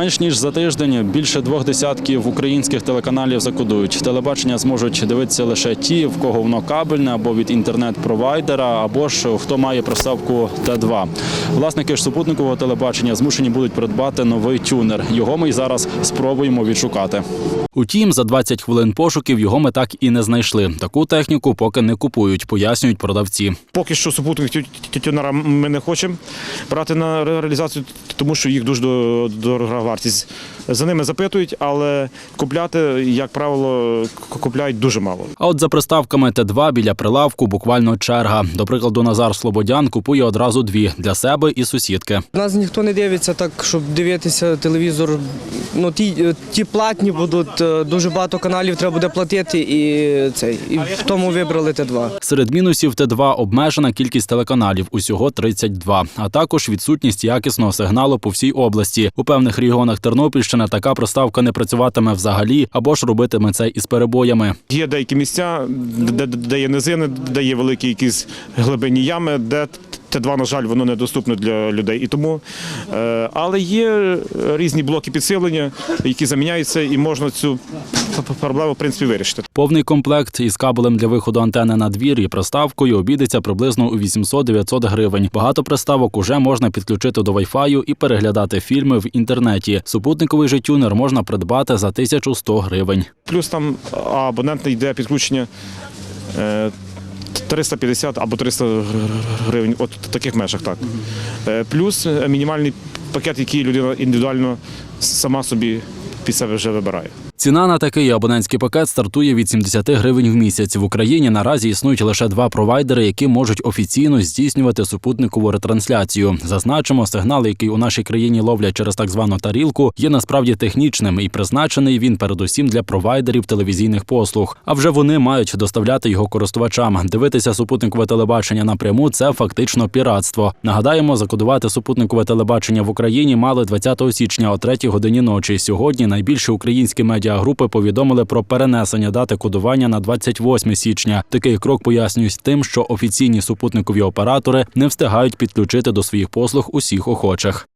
Менш ніж за тиждень більше двох десятків українських телеканалів закодують. Телебачення зможуть дивитися лише ті, в кого воно кабельне або від інтернет-провайдера, або ж хто має приставку Т2. Власники ж супутникового телебачення змушені будуть придбати новий тюнер. Його ми й зараз спробуємо відшукати. Утім, за 20 хвилин пошуків його ми так і не знайшли. Таку техніку поки не купують, пояснюють продавці. Поки що супутник тю- тютюнера ми не хочемо брати на реалізацію, тому що їх дуже до- дорога вартість. За ними запитують, але купляти, як правило, купляють дуже мало. А от за приставками Т2 біля прилавку буквально черга. До прикладу, Назар Слободян купує одразу дві для себе і сусідки. Нас ніхто не дивиться так, щоб дивитися телевізор. Ну ті, ті платні будуть е, дуже багато каналів треба буде платити, і цей і в тому вибрали Т2. Серед мінусів Т2 обмежена кількість телеканалів, усього 32, а також відсутність якісного сигналу по всій області. У певних регіонах Тернопільщини така приставка не працюватиме взагалі або ж робитиме це із перебоями. Є деякі місця, де є низини, де є великі якісь глибині ями, де Т2, на жаль, воно недоступно для людей. І тому, е, але є різні блоки підсилення, які заміняються, і можна цю проблему в принципі вирішити. Повний комплект із кабелем для виходу антени на двір і приставкою обійдеться приблизно у 800-900 гривень. Багато приставок уже можна підключити до Wi-Fi і переглядати фільми в інтернеті. Супутниковий же тюнер можна придбати за 1100 гривень. Плюс там абонентне йде підключення е, 350 або 300 гривень, от в таких межах, так. Е, Плюс е, мінімальний пакет, який людина індивідуально сама собі під себе вже вибирає. Ціна на такий абонентський пакет стартує від 70 гривень в місяць. В Україні наразі існують лише два провайдери, які можуть офіційно здійснювати супутникову ретрансляцію. Зазначимо, сигнал, який у нашій країні ловлять через так звану тарілку, є насправді технічним і призначений він передусім для провайдерів телевізійних послуг. А вже вони мають доставляти його користувачам. Дивитися супутникове телебачення напряму це фактично піратство. Нагадаємо, закодувати супутникове телебачення в Україні мали 20 січня о 3 годині ночі. Сьогодні найбільші українські медіагрупи повідомили про перенесення дати кодування на 28 січня. Такий крок пояснюють тим, що офіційні супутникові оператори не встигають підключити до своїх послуг усіх охочих.